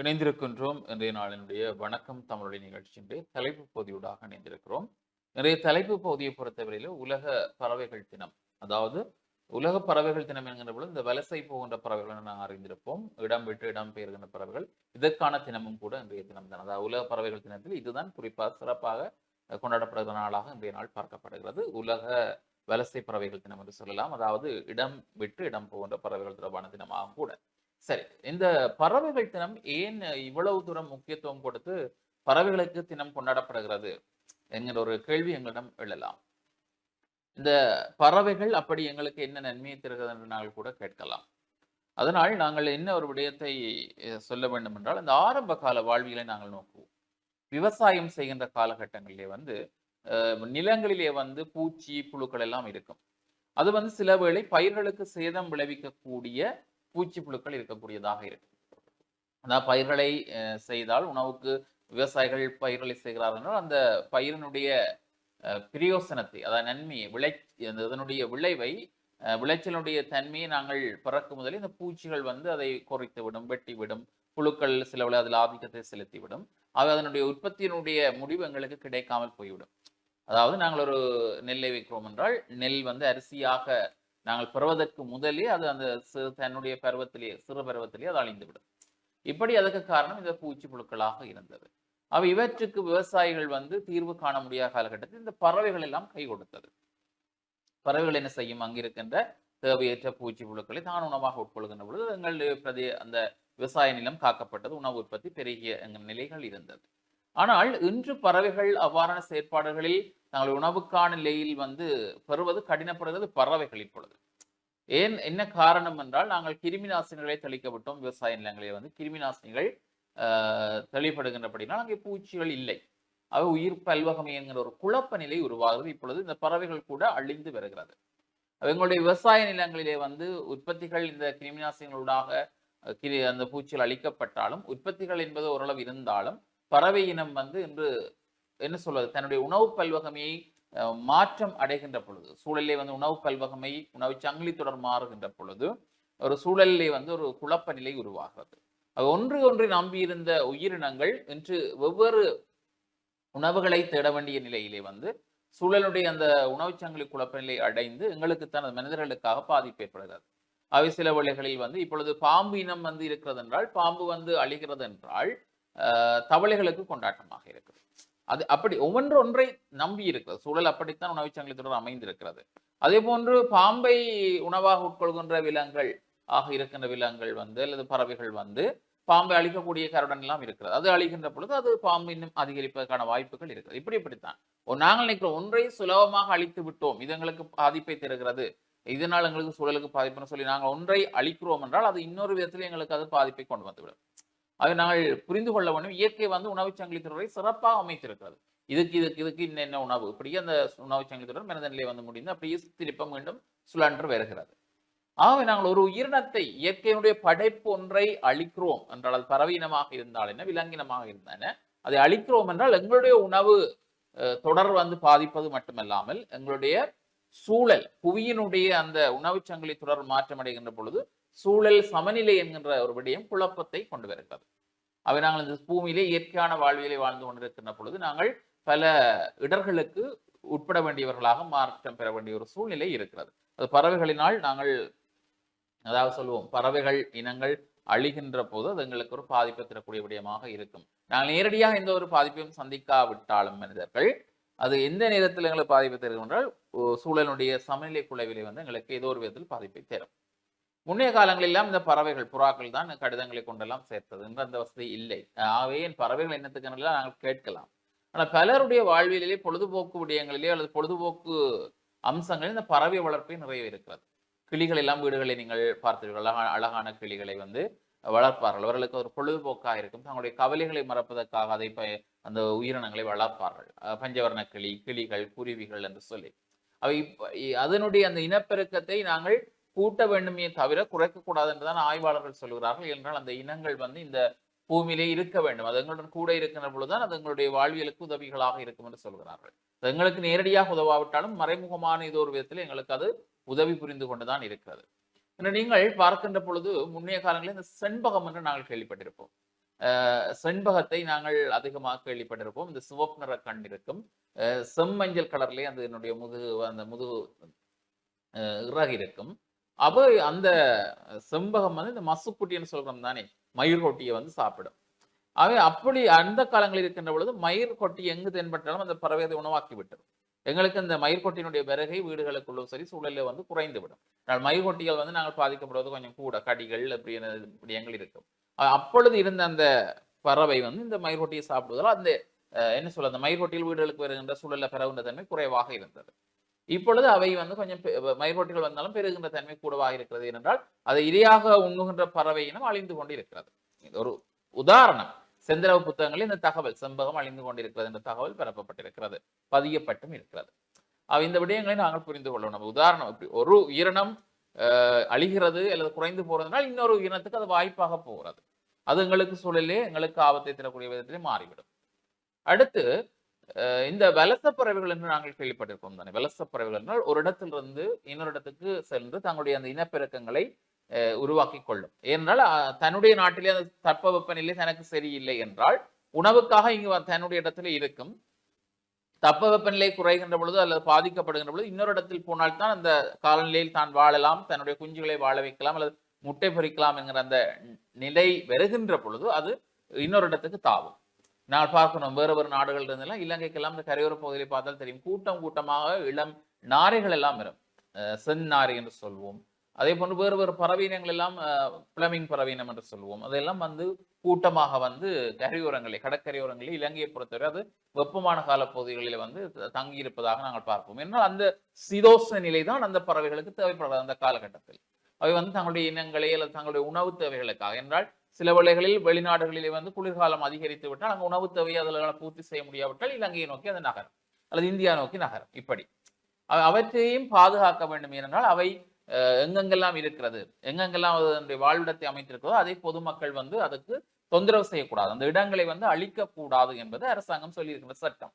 இணைந்திருக்கின்றோம். இன்றைய நாளினுடைய வணக்கம். தமிழுடைய நிகழ்ச்சியினுடைய தலைப்பு பகுதியூடாக இணைந்திருக்கிறோம். இன்றைய தலைப்பு பகுதியை பொறுத்தவரையில உலக பறவைகள் தினம். அதாவது உலக பறவைகள் தினம் என்கிற பொழுது இந்த வலசை போகின்ற பறவைகள் நாம் அறிந்திருப்போம். இடம் விட்டு இடம் பெயர்கின்ற பறவைகள். இதற்கான தினமும் கூட இன்றைய தினம் தான். அதாவது உலக பறவைகள் தினத்தில் இதுதான் குறிப்பாக சிறப்பாக கொண்டாடப்படுகிற நாளாக இன்றைய நாள் பார்க்கப்படுகிறது. உலக வலசை பறவைகள் தினம் என்று சொல்லலாம். அதாவது இடம் விட்டு இடம் போகின்ற பறவைகள் தொடர்பான தினமாகவும் கூட. சரி. இந்த பறவைகள் தினம் ஏன் இவ்வளவு தூரம் முக்கியத்துவம் கொடுத்து பறவைகளுக்கு தினம் கொண்டாடப்படுகிறது என்கிற ஒரு கேள்வி எங்களிடம் எழலாம். இந்த பறவைகள் அப்படி எங்களுக்கு என்ன நன்மையை தருகிறது என்று நாங்கள் கூட கேட்கலாம். அதனால் நாங்கள் என்ன ஒரு விடயத்தை சொல்ல வேண்டும் என்றால் இந்த ஆரம்ப கால வாழ்வியலை நாங்கள் நோக்குவோம். விவசாயம் செய்கின்ற காலகட்டங்களிலே வந்து நிலங்களிலே வந்து பூச்சி புழுக்கள் எல்லாம் இருக்கும். அது வந்து சில வேளை பயிர்களுக்கு சேதம் விளைவிக்கக்கூடிய பூச்சி புழுக்கள் இருக்கக்கூடியதாக இருக்கு. அதாவது பயிர்களை செய்தால் உணவுக்கு விவசாயிகள் பயிர்களை செய்கிறார்கள் அந்த பயிரினுடைய பிரியோசனத்தை பிரயோசனத்தை அதாவது நன்மையை விளை அந்த இதனுடைய விளைவை விளைச்சலுடைய தன்மையை நாங்கள் பிறக்கும் முதலில் இந்த பூச்சிகள் வந்து அதை குறைத்து விடும் வெட்டி விடும் புழுக்கள் சில வேளை அதில் ஆதிக்கத்தை செலுத்தி விடும். அது அதனுடைய உற்பத்தியினுடைய முடிவு எங்களுக்கு கிடைக்காமல் போய்விடும். அதாவது நாங்கள் ஒரு நெல்லை வைக்கிறோம் என்றால் நெல் வந்து அரிசியாக நாங்கள் பெறுவதற்கு முதலே அது அந்த சிறு தன்னுடைய பருவத்திலே சிறு பருவத்திலேயே அது அழிந்து விடும் இப்படி அதுக்கு காரணம் இந்த பூச்சி புழுக்களாக இருந்தது. அவ இவற்றுக்கு விவசாயிகள் வந்து தீர்வு காண முடியாத காலகட்டத்தில் இந்த பறவைகள் எல்லாம் கை கொடுத்தது. பறவைகள் என்ன செய்யும்? அங்கிருக்கின்ற தேவையற்ற பூச்சி புழுக்களை தான் உணவாக உட்கொள்கின்ற பொழுது எங்கள் பிரதே அந்த விவசாய நிலம் காக்கப்பட்டது உணவு உற்பத்தி பெருகிய எங்கள் நிலைகள் இருந்தது. ஆனால் இன்று பறவைகள் அவ்வாறான செயற்பாடுகளில் தங்கள் உணவுக்கான நிலையில் வந்து பெறுவது கடினப்படுகிறது பறவைகள் இப்பொழுது ஏன் என்ன காரணம் என்றால் நாங்கள் கிருமி நாசினிகளை தெளிக்கப்பட்டோம் விவசாய நிலங்களில் வந்து கிருமி நாசினிகள் ஆஹ், தெளிப்படுகின்றபடினால் அங்கே பூச்சிகள் இல்லை. அவை உயிர் பல்வகமை என்கிற ஒரு குழப்ப நிலை உருவாகிறது. இப்பொழுது இந்த பறவைகள் கூட அழிந்து வருகிறது. எங்களுடைய விவசாய நிலங்களிலே வந்து உற்பத்திகள் இந்த கிருமிநாசினிகளூடாக கிரி அந்த பூச்சிகள் அழிக்கப்பட்டாலும் உற்பத்திகள் என்பது ஓரளவு இருந்தாலும் பறவை இனம் வந்து இன்று என்ன சொல்வது தன்னுடைய உணவு பல்வகமையை மாற்றம் அடைகின்ற பொழுது சூழலே வந்து உணவு பல்வகமை உணவு சங்கிலி தொடர் மாறுகின்ற பொழுது ஒரு சூழலிலே வந்து ஒரு குழப்ப நிலை உருவாகிறது. ஒன்று ஒன்று நம்பியிருந்த உயிரினங்கள் இன்று வெவ்வேறு உணவுகளை தேட வேண்டிய நிலையிலே வந்து சூழலுடைய அந்த உணவுச் சங்கிலி குழப்ப நிலை அடைந்து எங்களுக்கு தனது மனிதர்களுக்காக பாதிப்பு ஏற்படுகிறது. அவை சில வேளைகளில் வந்து இப்பொழுது பாம்பு இனம் வந்து இருக்கிறது என்றால் பாம்பு வந்து அழிகிறது என்றால் ஆஹ், தவளைகளுக்கு கொண்டாட்டமாக இருக்கிறது அது அப்படி ஒவ்வொன்று ஒன்றை நம்பி இருக்கிறது. சூழல் அப்படித்தான் உணவுச் தொடர் அமைந்திருக்கிறது. அதே போன்று பாம்பை உணவாக உட்கொள்கின்ற விலங்குகள் ஆக இருக்கின்ற விலங்குகள் வந்து அல்லது பறவைகள் வந்து பாம்பை அழிக்கக்கூடிய கருடன் எல்லாம் இருக்கிறது. அது அழிகின்ற பொழுது அது பாம்பு இன்னும் அதிகரிப்பதற்கான வாய்ப்புகள் இருக்குது இப்படி இப்படித்தான். நாங்கள் நினைக்கிறோம் ஒன்றை சுலபமாக அழித்து விட்டோம். இது எங்களுக்கு பாதிப்பை தருகிறது. இதனால் எங்களுக்கு சூழலுக்கு பாதிப்புன்னு சொல்லி நாங்கள் ஒன்றை அழிக்கிறோம் என்றால் அது இன்னொரு விதத்தில் எங்களுக்கு அது பாதிப்பை கொண்டு வந்துவிடும். அதை நாங்கள் புரிந்து கொள்ள வேண்டும். இயற்கை வந்து உணவுச் சங்கிலி தொடரை சிறப்பாக அமைத்திருக்கிறது. இதுக்கு இதுக்கு இதுக்கு இன்னென்ன உணவு? இப்படியே அந்த உணவுச் சங்கிலி தொடர் மனித நிலை வந்து முடிந்து அப்படியே திருப்ப மீண்டும் சுழன்று வருகிறது. ஆகவே நாங்கள் ஒரு உயிரினத்தை இயற்கையினுடைய படைப்பு ஒன்றை அழிக்கிறோம் என்றால் அது பறவையினமாக இருந்தால் என்ன? விலங்கினமாக இருந்தால் என்ன? அதை அழிக்கிறோம் என்றால் எங்களுடைய உணவு தொடர் வந்து பாதிப்பது மட்டுமல்லாமல் எங்களுடைய சூழல் புவியினுடைய அந்த உணவுச் சங்கிலி தொடர் மாற்றமடைகின்ற பொழுது சூழல் சமநிலை என்கின்ற ஒரு விடயம் குழப்பத்தை கொண்டு வருகிறது. அவை நாங்கள் இந்த பூமியிலே இயற்கையான வாழ்வியலை வாழ்ந்து கொண்டிருக்கின்ற பொழுது நாங்கள் பல இடர்களுக்கு உட்பட வேண்டியவர்களாக மாற்றம் பெற வேண்டிய ஒரு சூழ்நிலை இருக்கிறது. அது பறவைகளினால் நாங்கள் அதாவது சொல்லுவோம் பறவைகள் இனங்கள் அழிகின்ற போது அது எங்களுக்கு ஒரு பாதிப்பை தரக்கூடிய விடயமாக இருக்கும். நாங்கள் நேரடியாக எந்த ஒரு பாதிப்பையும் சந்திக்காவிட்டாலும் மனிதர்கள் அது எந்த நேரத்தில் எங்களுக்கு பாதிப்பை தருகின்றால் என்றால் சூழலுடைய சமநிலை குலைவிலை வந்து எங்களுக்கு ஏதோ ஒரு விதத்தில் பாதிப்பை தரும். முன்னைய காலங்களெல்லாம் இந்த பறவைகள் புறாக்கள் தான் கடிதங்களை கொண்டெல்லாம் சேர்த்தது. என்ற அந்த வசதி இல்லை. ஆகவே என் பறவைகள் என்னத்துக்கு நாங்கள் கேட்கலாம். ஆனால் பலருடைய வாழ்விலேயே பொழுதுபோக்கு விடயங்களிலே அல்லது பொழுதுபோக்கு அம்சங்களில் இந்த பறவை வளர்ப்பே நிறைய இருக்கிறது கிளிகள் எல்லாம் வீடுகளை நீங்கள் பார்த்தீர்கள். அழகான அழகான கிளிகளை வந்து வளர்ப்பார்கள். அவர்களுக்கு ஒரு பொழுதுபோக்காக இருக்கும். தங்களுடைய கவலைகளை மறப்பதற்காக அதை அந்த உயிரினங்களை வளர்ப்பார்கள். பஞ்சவர்ண கிளி கிளிகள் குருவிகள் என்று சொல்லி. அவை அதனுடைய அந்த இனப்பெருக்கத்தை நாங்கள் கூட்ட வேண்டுமே தவிர குறைக்கக்கூடாது என்றுதான் ஆய்வாளர்கள் சொல்கிறார்கள் என்றால் அந்த இனங்கள் வந்து இந்த பூமியிலே இருக்க வேண்டும். அது எங்களுடன் கூட இருக்கின்ற பொழுதுதான் அது எங்களுடைய வாழ்வியலுக்கு உதவிகளாக இருக்கும் என்று சொல்கிறார்கள் அது எங்களுக்கு நேரடியாக உதவாவிட்டாலும் மறைமுகமான ஏதோ ஒரு விதத்தில் எங்களுக்கு அது உதவி புரிந்து கொண்டுதான் இருக்கிறது. நீங்கள் பார்க்கின்ற பொழுது முன்னைய காலங்களில் இந்த செண்பகம் என்று நாங்கள் கேள்விப்பட்டிருப்போம். அஹ், செண்பகத்தை நாங்கள் அதிகமாக கேள்விப்பட்டிருப்போம். இந்த சிவப்பு நிற கண் இருக்கும். செம்மஞ்சள் கலர்லேயே அந்த என்னுடைய முதுகு அந்த முதுகு அஹ், இறகு இருக்கும். அப்போ அந்த செம்பகம் வந்து இந்த மசுக்குட்டின்னு சொல்றோம் தானே மயிர் கொட்டியை வந்து சாப்பிடும். அவை அப்படி அந்த காலங்களில் இருக்கின்ற பொழுது மயிர் கொட்டி எங்கு தென்பட்டாலும் அந்த பறவை அதை உணவாக்கி விட்டது எங்களுக்கு இந்த மயிர்கொட்டியினுடைய விறகை வீடுகளுக்குள்ளும் சரி சூழலில் வந்து குறைந்து விடும் ஆனால் மயிர்கொட்டிகள் வந்து நாங்கள் பாதிக்கப்படுவது கொஞ்சம் கூட கடிகள் அப்படி விடயங்கள் இருக்கும். அப்பொழுது இருந்த அந்த பறவை வந்து இந்த மயிர்கொட்டியை சாப்பிடுவதால் அந்த என்ன சொல்ல அந்த மயிர்கொட்டியில் வீடுகளுக்கு வருகின்ற சூழலில் பரவுகின்ற தன்மை குறைவாக இருந்தது. இப்பொழுது அவை வந்து கொஞ்சம் பெ- வந்தாலும் பெருகின்ற தன்மை கூடவாக இருக்கிறது ஏனென்றால் அதை இரையாக உண்ணுகின்ற பறவை இனம் அழிந்து கொண்டு இருக்கிறது ஒரு உதாரணம். செந்திரவு புத்தகங்களில் இந்த தகவல் செம்பகம் அழிந்து கொண்டிருக்கிறது என்ற தகவல் பரப்பப்பட்டிருக்கிறது பதியப்பட்டும் இருக்கிறது. அவை இந்த விடயங்களை நாங்கள் புரிந்து கொள்ளணும் உதாரணம் இப்படி ஒரு உயிரினம் அஹ், அழிகிறது அல்லது குறைந்து போறதுனால் இன்னொரு உயிரினத்துக்கு அது வாய்ப்பாக போகிறது. அது எங்களுக்கு சூழலே எங்களுக்கு ஆபத்தை தரக்கூடிய விதத்திலே மாறிவிடும். அடுத்து இந்த வலச பறவைகள் என்று நாங்கள் கேள்விப்பட்டிருக்கோம் தானே. வலச பறவைகள் என்றால் ஒரு இடத்திலிருந்து இன்னொரு இடத்துக்கு சென்று தங்களுடைய அந்த இனப்பெருக்கங்களை உருவாக்கி கொள்ளும். ஏனென்றால் தன்னுடைய நாட்டிலே அந்த தட்பவெப்பநிலை தனக்கு சரியில்லை என்றால் உணவுக்காக இங்கு தன்னுடைய இடத்துல இருக்கும். தட்பவெப்பநிலை குறைகின்ற பொழுது அல்லது பாதிக்கப்படுகின்ற பொழுது இன்னொரு இடத்தில் போனால் தான் அந்த காலநிலையில் தான் வாழலாம் தன்னுடைய குஞ்சுகளை வாழ வைக்கலாம் அல்லது முட்டை பொறிக்கலாம் என்கிற அந்த நிலை வருகின்ற பொழுது அது இன்னொரு இடத்துக்கு தாவும். நான் பார்க்கணும். வேறு வேறு நாடுகள் இருந்தெல்லாம் இலங்கைக்கெல்லாம் இந்த கரையோர பகுதியில் பார்த்தால் தெரியும். கூட்டம் கூட்டமாக இளம் நாரைகள் எல்லாம் வரும். செந்நாரி செந்நாரை என்று சொல்வோம். அதே போன்று வேறு வேறு பறவையினங்கள் எல்லாம் பிளமிங் பறவையினம் என்று சொல்வோம். அதெல்லாம் வந்து கூட்டமாக வந்து கரையோரங்களில் கடற்கரையோரங்களில் இலங்கையை பொறுத்தவரை அது வெப்பமான கால பகுதிகளில் வந்து தங்கியிருப்பதாக நாங்கள் பார்ப்போம். என்றால் அந்த சிதோஷ நிலை தான் அந்த பறவைகளுக்கு தேவைப்படுறது அந்த காலகட்டத்தில். அவை வந்து தங்களுடைய இனங்களை அல்லது தங்களுடைய உணவு தேவைகளுக்காக. என்றால் சில வேளைகளில் வெளிநாடுகளிலே வந்து குளிர்காலம் அதிகரித்து விட்டால் அங்கே உணவு தேவையை அதில் பூர்த்தி செய்ய முடியாவிட்டால் இலங்கையை நோக்கி அது நகரும் அல்லது இந்தியா நோக்கி நகரும் இப்படி. அவற்றையும் பாதுகாக்க வேண்டும் ஏனென்றால் அவை அஹ், எங்கெங்கெல்லாம் இருக்கிறது எங்கெங்கெல்லாம் அதனுடைய வாழ்விடத்தை அமைத்திருக்கிறதோ அதை பொதுமக்கள் வந்து அதுக்கு தொந்தரவு செய்யக்கூடாது. அந்த இடங்களை வந்து அழிக்கக்கூடாது என்பது அரசாங்கம் சொல்லியிருக்கிற சட்டம்.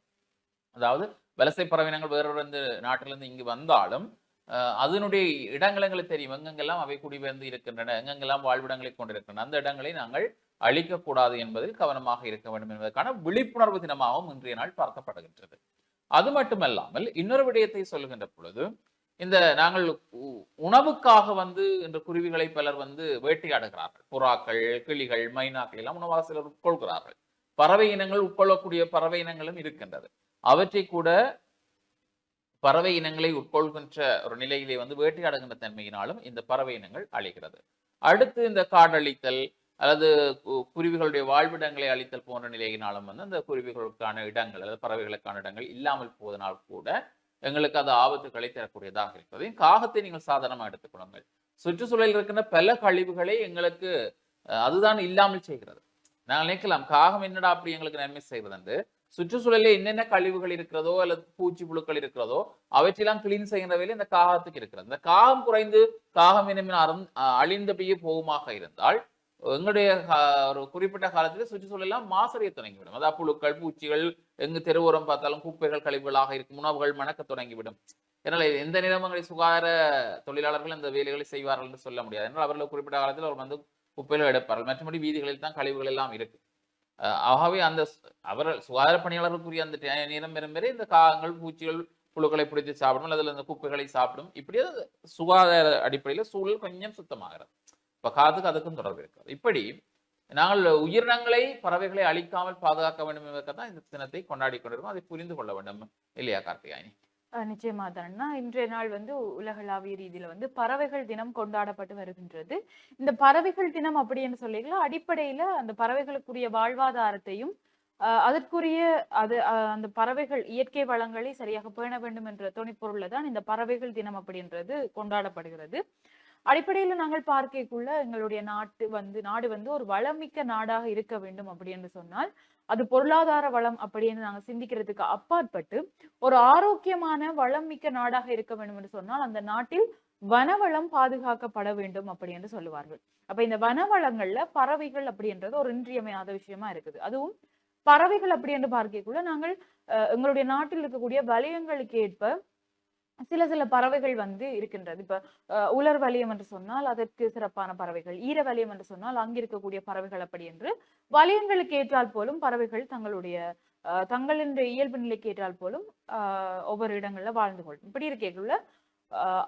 அதாவது வலசை பறவையினங்கள் வேறொரு நாட்டிலிருந்து இங்கு வந்தாலும் அதனுடைய இடங்கள் எங்களுக்கு தெரியும். எங்கெங்கெல்லாம் அவை குடிபெயர்ந்து இருக்கின்றன எங்கெங்கெல்லாம் வாழ்விடங்களை கொண்டிருக்கின்றன அந்த இடங்களை நாங்கள் அழிக்கக்கூடாது என்பதில் கவனமாக இருக்க வேண்டும் என்பதற்கான விழிப்புணர்வு தினமாகவும் இன்றைய நாள் பார்க்கப்படுகின்றது. அது மட்டுமல்லாமல் இன்னொரு விடயத்தை சொல்லுகின்ற பொழுது இந்த நாங்கள் உ- உணவுக்காக வந்து இந்த குருவிகளை பலர் வந்து வேட்டையாடுகிறார்கள். புறாக்கள் கிளிகள் மைனாக்கள் எல்லாம் உணவாக சிலர் உட்கொள்கிறார்கள். பறவை இனங்கள் உட்கொள்ளக்கூடிய பறவை இனங்களும் இருக்கின்றது. அவற்றை கூட பறவை இனங்களை உட்கொள்கின்ற ஒரு நிலையிலே வந்து வேட்டையாடுகின்ற தன்மையினாலும் இந்த பறவை இனங்கள் அழிகிறது. அடுத்து இந்த காடழித்தல் அல்லது கு- குருவிகளுடைய வாழ்விடங்களை அழித்தல் போன்ற நிலையினாலும் வந்து அந்த குருவிகளுக்கான இடங்கள் அல்லது பறவைகளுக்கான இடங்கள் இல்லாமல் போவதனால் கூட எங்களுக்கு அது ஆபத்துக்களை தரக்கூடியதாக இருக்கிறது. காகத்தை நீங்கள் சாதாரணமாக எடுத்துக்கொள்ளுங்கள் சுற்றுச்சூழலில் இருக்கின்ற பல கழிவுகளை எங்களுக்கு அஹ், அதுதான் இல்லாமல் செய்கிறது. நாங்கள் நினைக்கலாம் காகம் என்னடா அப்படி எங்களுக்கு நன்மை செய்வதென்று. சுற்றுச்சூழலில் என்னென்ன கழிவுகள் இருக்கிறதோ அல்லது பூச்சி புழுக்கள் இருக்கிறதோ அவற்றையெல்லாம் கிளீன் செய்கிற வேலை இந்த காகத்துக்கு இருக்கிறது. இந்த காகம் குறைந்து காகம் இனமின் அழிந்தபடியே போகுமாக இருந்தால் எங்களுடைய ஒரு குறிப்பிட்ட காலத்தில் சுற்றுச்சூழலாம் மாசடைய தொடங்கிவிடும். அதாவது புழுக்கள் பூச்சிகள் எங்கு தெருவோரம் பார்த்தாலும் குப்பைகள் கழிவுகளாக இருக்கும் உணவுகள் மணக்க தொடங்கிவிடும். என்னால் எந்த நிலமங்களில் சுகாதார தொழிலாளர்கள் இந்த வேலைகளை செய்வார்கள் என்று சொல்ல முடியாது. என்றால் அவர்கள் குறிப்பிட்ட காலத்தில் அவர் வந்து குப்பைகள் எடுப்பார்கள். மற்றபடி வீதிகளில் தான் கழிவுகள் எல்லாம் இருக்கு. ஆகவே அந்த அவர் சுகாதார பணியாளர்களுக்குரிய அந்த நேரம் வரும் வரை இந்த காகங்கள் பூச்சிகள் புழுக்களை பிடித்து சாப்பிடும் அதில் அந்த குப்பைகளை சாப்பிடும் இப்படியே சுகாதார அடிப்படையில் சூழல் கொஞ்சம் சுத்தமாகிறது. இப்போ காதுக்கு அதுக்கும் தொடர்பு இருக்காது. இப்படி நாங்கள் உயிரினங்களை பறவைகளை அழிக்காமல் பாதுகாக்க வேண்டும் என்பதற்காக தான் இந்த தினத்தை கொண்டாடி கொண்டிருக்கோம் அதை புரிந்து கொள்ள வேண்டும் இல்லையா கார்த்திகாயினி நிச்சயமா தானா இன்றைய நாள் வந்து உலகளாவிய ரீதியில வந்து பறவைகள் தினம் கொண்டாடப்பட்டு வருகின்றது. இந்த பறவைகள் தினம் அப்படின்னு சொல்லிக்கலாம் அடிப்படையில அந்த பறவைகளுக்குரிய வாழ்வாதாரத்தையும் அஹ் அதற்குரிய அது அஹ் அந்த பறவைகள் இயற்கை வளங்களை சரியாக பேண வேண்டும் என்ற துணிப்பொருள்ல தான் இந்த பறவைகள் தினம் அப்படின்றது கொண்டாடப்படுகிறது. அடிப்படையில நாங்கள் பார்க்கக்குள்ள எங்களுடைய நாட்டு வந்து நாடு வந்து ஒரு வளமிக்க நாடாக இருக்க வேண்டும் அப்படின்னு சொன்னால் அது பொருளாதார வளம் அப்படின்னு நாங்க சிந்திக்கிறதுக்கு அப்பாற்பட்டு ஒரு ஆரோக்கியமான வளம் மிக்க நாடாக இருக்க வேண்டும் என்று சொன்னால் அந்த நாட்டில் வனவளம் பாதுகாக்கப்பட வேண்டும் அப்படி என்று சொல்லுவார்கள். அப்ப இந்த வனவளங்கள்ல பறவைகள் அப்படின்றது ஒரு இன்றியமையாத விஷயமா இருக்குது. அதுவும் பறவைகள் அப்படி என்று பார்க்கக்குள்ள நாங்கள் அஹ், எங்களுடைய நாட்டில் இருக்கக்கூடிய வலயங்களுக்கு ஏற்ப சில சில பறவைகள் வந்து இருக்கின்றது. இப்ப உலர் வலியம் என்று சொன்னால் அதற்கு சிறப்பான பறவைகள். ஈர வலியம் என்று சொன்னால் அங்க இருக்கக்கூடிய பறவைகள் அப்படி என்று. வலியங்களுக்கு ஏற்றால் போலும் பறவைகள் தங்களுடைய அஹ், தங்களின் இயல்பு நிலைக்கு ஏற்றால் போலும் ஒவ்வொரு இடங்கள்ல வாழ்ந்து கொள்ளும். இப்படி இருக்கக்குள்ள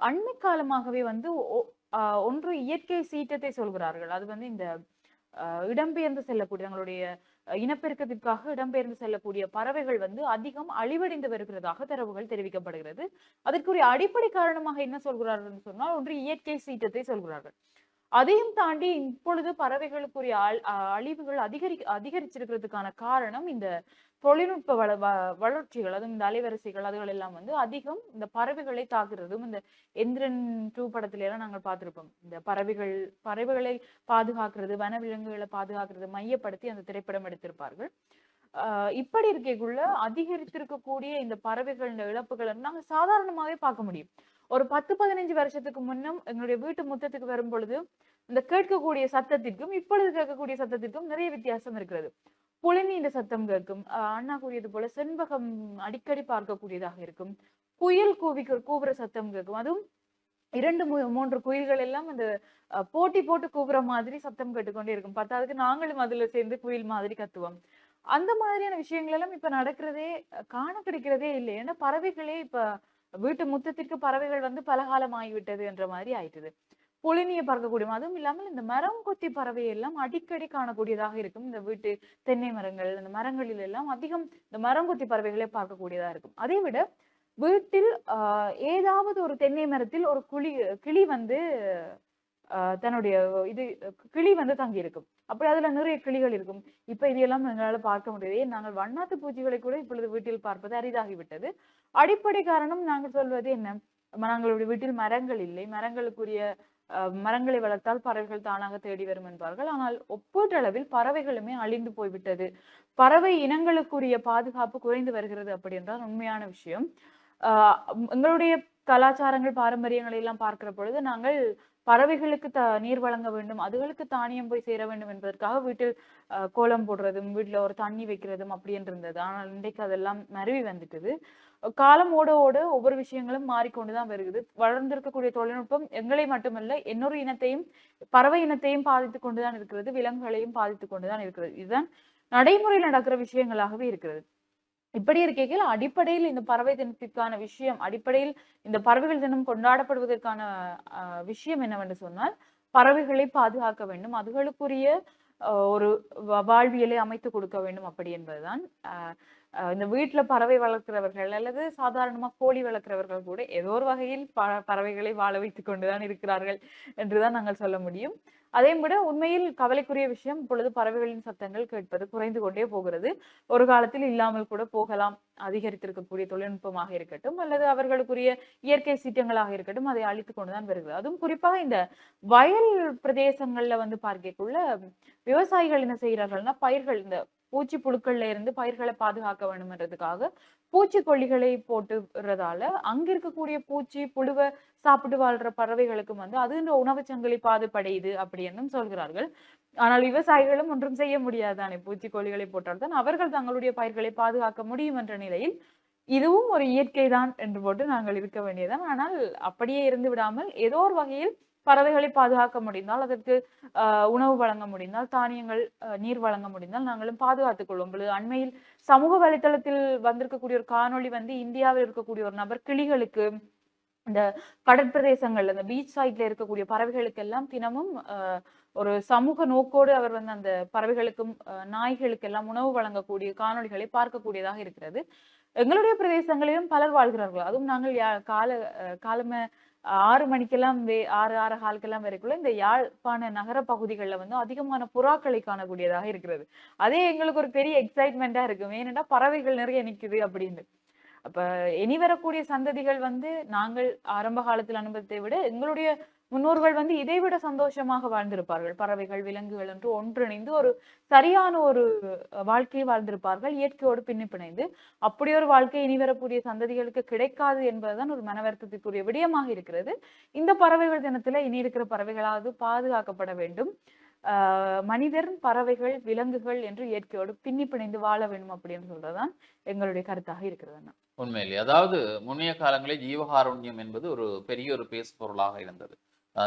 அண்மை காலமாகவே வந்து ஒன்று இயற்கை சீற்றத்தை சொல்கிறார்கள். அது வந்து இந்த இடம்பெயர்ந்து செல்லக்கூடிய தங்களுடைய இனப்பெருக்கத்திற்காக இடம்பெயர்ந்து செல்லக்கூடிய பறவைகள் வந்து அதிகம் அழிவடைந்து வருகிறதாக தரவுகள் தெரிவிக்கப்படுகிறது. அதற்குரிய அடிப்படை காரணமாக என்ன சொல்கிறார்கள் சொன்னால் ஒன்று இயற்கை சீற்றத்தை சொல்கிறார்கள். அதையும் தாண்டி இப்பொழுது பறவைகளுக்குரிய அழிவுகள் அதிகரி அதிகரிச்சிருக்கிறதுக்கான காரணம் இந்த தொழில்நுட்ப வள வ- வளர்ச்சிகள் அதுவும் இந்த அலைவரிசைகள் அதுகள் எல்லாம் வந்து அதிகம் இந்த பறவைகளை தாக்குறதும் இந்த எந்திரன் டூ படத்துல எல்லாம் நாங்கள் பார்த்திருப்போம். இந்த பறவைகள் பறவைகளை பாதுகாக்கிறது வனவிலங்குகளை பாதுகாக்கிறது மையப்படுத்தி அந்த திரைப்படம் எடுத்திருப்பார்கள். ஆஹ் இப்படி இருக்கக்குள்ள அதிகரித்திருக்கக்கூடிய இந்த பறவைகள் இந்த இழப்புகள் நாங்க சாதாரணமாவே பார்க்க முடியும். ஒரு பத்து பதினஞ்சு வருஷத்துக்கு முன்னும் எங்களுடைய வீட்டு முத்தத்துக்கு வரும் பொழுது இந்த கேட்கக்கூடிய சத்தத்திற்கும் இப்பொழுது கேட்கக்கூடிய சத்தத்திற்கும் நிறைய வித்தியாசம் இருக்கிறது. புலினீண்ட சத்தம் கேட்கும். அண்ணா கூறியது போல செண்பகம் அடிக்கடி பார்க்கக்கூடியதாக இருக்கும். குயில் கூவி கூவுற சத்தம் கேட்கும். அதுவும் இரண்டு மூன்று குயில்கள் எல்லாம் அந்த போட்டி போட்டு கூவுற மாதிரி சத்தம் கேட்டுக்கொண்டே இருக்கும். பத்தாவதுக்கு நாங்களும் அதுல சேர்ந்து குயில் மாதிரி கத்துவோம். அந்த மாதிரியான விஷயங்கள் எல்லாம் இப்ப நடக்கிறதே காண கிடைக்கிறதே இல்லை. ஏன்னா பறவைகளே இப்ப வீட்டு முத்தத்திற்கு பறவைகள் வந்து பலகாலம் ஆகிவிட்டது என்ற மாதிரி ஆயிட்டுது. புலினியை பார்க்கக்கூடிய அதுவும் இல்லாமல் இந்த மரம் கொத்தி பறவை எல்லாம் அடிக்கடி காணக்கூடியதாக இருக்கும். இந்த வீட்டு தென்னை மரங்கள் இந்த மரங்களில் எல்லாம் அதிகம் இந்த மரங்கொத்தி பறவைகளை பார்க்கக்கூடியதா இருக்கும். அதை விட வீட்டில் ஏதாவது ஒரு தென்னை மரத்தில் ஒரு குழி கிளி வந்து தன்னுடைய இது கிளி வந்து தங்கி இருக்கும் அப்படி அதுல நிறைய கிளிகள் இருக்கும். இப்ப இதையெல்லாம் எங்களால பார்க்க முடியாது ஏன் நாங்கள் வண்ணாத்து பூச்சிகளை கூட இப்பொழுது வீட்டில் பார்ப்பது அரிதாகிவிட்டது. அடிப்படை காரணம் நாங்கள் சொல்வது என்ன? நாங்களுடைய வீட்டில் மரங்கள் இல்லை. மரங்களுக்குரிய மரங்களை வளர்த்தால் பறவைகள் தானாக தேடி வரும் என்பார்கள். ஆனால் ஒப்பீட்டளவில் பறவைகளுமே அழிந்து போய்விட்டது. பறவை இனங்களுக்குரிய பாதுகாப்பு குறைந்து வருகிறது அப்படி என்றால் உண்மையான விஷயம். எங்களுடைய கலாச்சாரங்கள் பாரம்பரியங்களை எல்லாம் பார்க்கிற பொழுது நாங்கள் பறவைகளுக்கு த நீர் வழங்க வேண்டும் அதுகளுக்கு தானியம் போய் சேர வேண்டும் என்பதற்காக வீட்டில் கோலம் போடுறதும் வீட்டில் ஒரு தண்ணி வைக்கிறதும் அப்படி இருந்தது. ஆனால் இன்றைக்கு அதெல்லாம் மருவி வந்துட்டது. காலம் ஓட ஓட ஒவ்வொரு விஷயங்களும் மாறிக்கொண்டுதான் வருகிறது. வளர்ந்திருக்கக்கூடிய தொழில்நுட்பம் எங்களை மட்டுமல்ல இன்னொரு இனத்தையும் பறவை இனத்தையும் பாதித்து கொண்டுதான் இருக்கிறது விலங்குகளையும் பாதித்து கொண்டுதான் இருக்கிறது. இதுதான் நடைமுறையில் நடக்கிற விஷயங்களாகவே இருக்கிறது. இப்படி இருக்கையில் அடிப்படையில் இந்த பறவை தினத்திற்கான விஷயம் அடிப்படையில் இந்த பறவைகள் தினம் கொண்டாடப்படுவதற்கான விஷயம் என்னவென்று சொன்னால் பறவைகளை பாதுகாக்க வேண்டும். அதுகளுக்குரிய ஒரு வாழ்வியலை அமைத்து கொடுக்க வேண்டும் அப்படி என்பதுதான். இந்த வீட்டுல பறவை வளர்க்கிறவர்கள் அல்லது சாதாரணமாக கோழி வளர்க்கிறவர்கள் கூட ஏதோ ஒரு வகையில் ப பறவைகளை வாழ வைத்துக் கொண்டுதான் இருக்கிறார்கள் என்றுதான் நாங்கள் சொல்ல முடியும். அதே விட உண்மையில் கவலைக்குரிய விஷயம் இப்பொழுது பறவைகளின் சத்தங்கள் கேட்பது குறைந்து கொண்டே போகிறது. ஒரு காலத்தில் இல்லாமல் கூட போகலாம். அதிகரித்திருக்கக்கூடிய தொழில்நுட்பமாக இருக்கட்டும் அல்லது அவர்களுக்குரிய இயற்கை சீற்றங்களாக இருக்கட்டும் அதை அழித்து கொண்டுதான் வருகிறது. அதுவும் குறிப்பாக இந்த வயல் பிரதேசங்கள்ல வந்து பார்க்கக்குள்ள விவசாயிகள் என்ன செய்கிறார்கள்னா பயிர்கள் இந்த பூச்சி புழுக்கள்ல இருந்து பயிர்களை பாதுகாக்க வேணும்ன்றதுக்காக பூச்சிக்கொல்லிகளை போட்டுறதால அங்க இருக்கக்கூடிய பூச்சி புழுவை சாப்பிட்டு வாழ்ற பறவைகளுக்கும் வந்து அது இந்த உணவுச் சங்கிலி பாதுபடையுது அப்படின்னும் சொல்கிறார்கள். ஆனால் விவசாயிகளும் ஒன்றும் செய்ய முடியாதானே பூச்சிக்கொல்லிகளை போட்டால்தான் அவர்கள் தங்களுடைய பயிர்களை பாதுகாக்க முடியும் என்ற நிலையில் இதுவும் ஒரு இயற்கை தான் என்று போட்டு நாங்கள் இருக்க வேண்டியதான் ஆனால் அப்படியே இருந்து விடாமல் ஏதோ ஒரு வகையில் பறவைகளை பாதுகாக்க முடிந்தால் அதற்கு ஆஹ் உணவு வழங்க முடிந்தால் தானியங்கள் நீர் வழங்க முடிந்தால் நாங்களும் பாதுகாத்துக் கொள்வோம். பொழுது அண்மையில் சமூக வலைத்தளத்தில் வந்திருக்கக்கூடிய ஒரு காணொளி வந்து இந்தியாவில் இருக்கக்கூடிய ஒரு நபர் கிளிகளுக்கு இந்த கடற்பிரதேசங்கள்ல இந்த பீச் சைட்ல இருக்கக்கூடிய பறவைகளுக்கு எல்லாம் தினமும் ஒரு சமூக நோக்கோடு அவர் வந்து அந்த பறவைகளுக்கும் நாய்களுக்கு எல்லாம் உணவு வழங்கக்கூடிய காணொளிகளை பார்க்கக்கூடியதாக இருக்கிறது. எங்களுடைய பிரதேசங்களிலும் பலர் வாழ்கிறார்கள். அதுவும் நாங்கள் யா- கால ஆஹ் காலம ஆறு மணிக்கெல்லாம் வே ஆறு ஆறு ஹாலுக்கெல்லாம் வரைக்குள்ள இந்த யாழ்ப்பாண நகர பகுதிகளில் வந்து அதிகமான புறாக்களை காணக்கூடியதாக இருக்கிறது. அதே எங்களுக்கு ஒரு பெரிய எக்ஸைட்மெண்டா இருக்கும். ஏனென்னா பறவைகள் நிறைய நிற்குது அப்படின்னு. அப்ப இனி வரக்கூடிய சந்ததிகள் வந்து நாங்கள் ஆரம்ப காலத்தில் அனுபவத்தை விட எங்களுடைய முன்னோர்கள் வந்து இதை விட சந்தோஷமாக வாழ்ந்திருப்பார்கள். பறவைகள் விலங்குகள் என்று ஒன்றிணைந்து ஒரு சரியான ஒரு வாழ்க்கையை வாழ்ந்திருப்பார்கள். இயற்கையோடு பின்னி பிணைந்து அப்படி ஒரு வாழ்க்கை இனி வரக்கூடிய சந்ததிகளுக்கு கிடைக்காது என்பதுதான் ஒரு மனவருத்தத்திற்குரிய விடயமாக இருக்கிறது. இந்த பறவைகள் தினத்துல இனி இருக்கிற பறவைகளாவது பாதுகாக்கப்பட வேண்டும். ஆஹ் மனிதர் பறவைகள் விலங்குகள் என்று இயற்கையோடு பின்னி பிணைந்து வாழ வேண்டும் அப்படின்னு சொல்றதுதான் எங்களுடைய கருத்தாக இருக்கிறது உண்மையிலே. அதாவது முன்னைய காலங்களில் ஜீவகாருண்யம் என்பது ஒரு பெரிய ஒரு பேசு பொருளாக இருந்தது.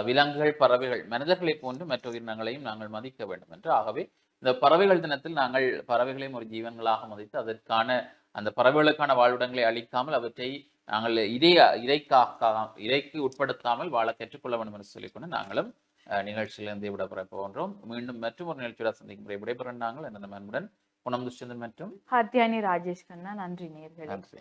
விலங்குகள் பறவைகள் மனிதர்களைப் போன்று மற்ற உயிரினங்களையும் நாங்கள் மதிக்க வேண்டும் என்று. ஆகவே இந்த பறவைகள் தினத்தில் நாங்கள் பறவைகளையும் ஒரு ஜீவன்களாக மதித்து அதற்கான அந்த பறவைகளுக்கான வாழ்விடங்களை அளிக்காமல் அவற்றை நாங்கள் இறை இறைக்காக இறைக்கு உட்படுத்தாமல் வாழ கற்றுக்கொள்ள வேண்டும் என்று சொல்லிக்கொண்டு நாங்களும் நிகழ்ச்சியிலிருந்து விடைபெற போகின்றோம். மீண்டும் மற்றும் ஒரு நிகழ்ச்சியோட சந்திக்கும் முறை விடைபெற நாங்கள் என்ற அன்புடன் புனம் துஷ்யந்தன் மற்றும் ஹத்தியானி ராஜேஷ் கண்ணா. நன்றி நேர்களே. நன்றி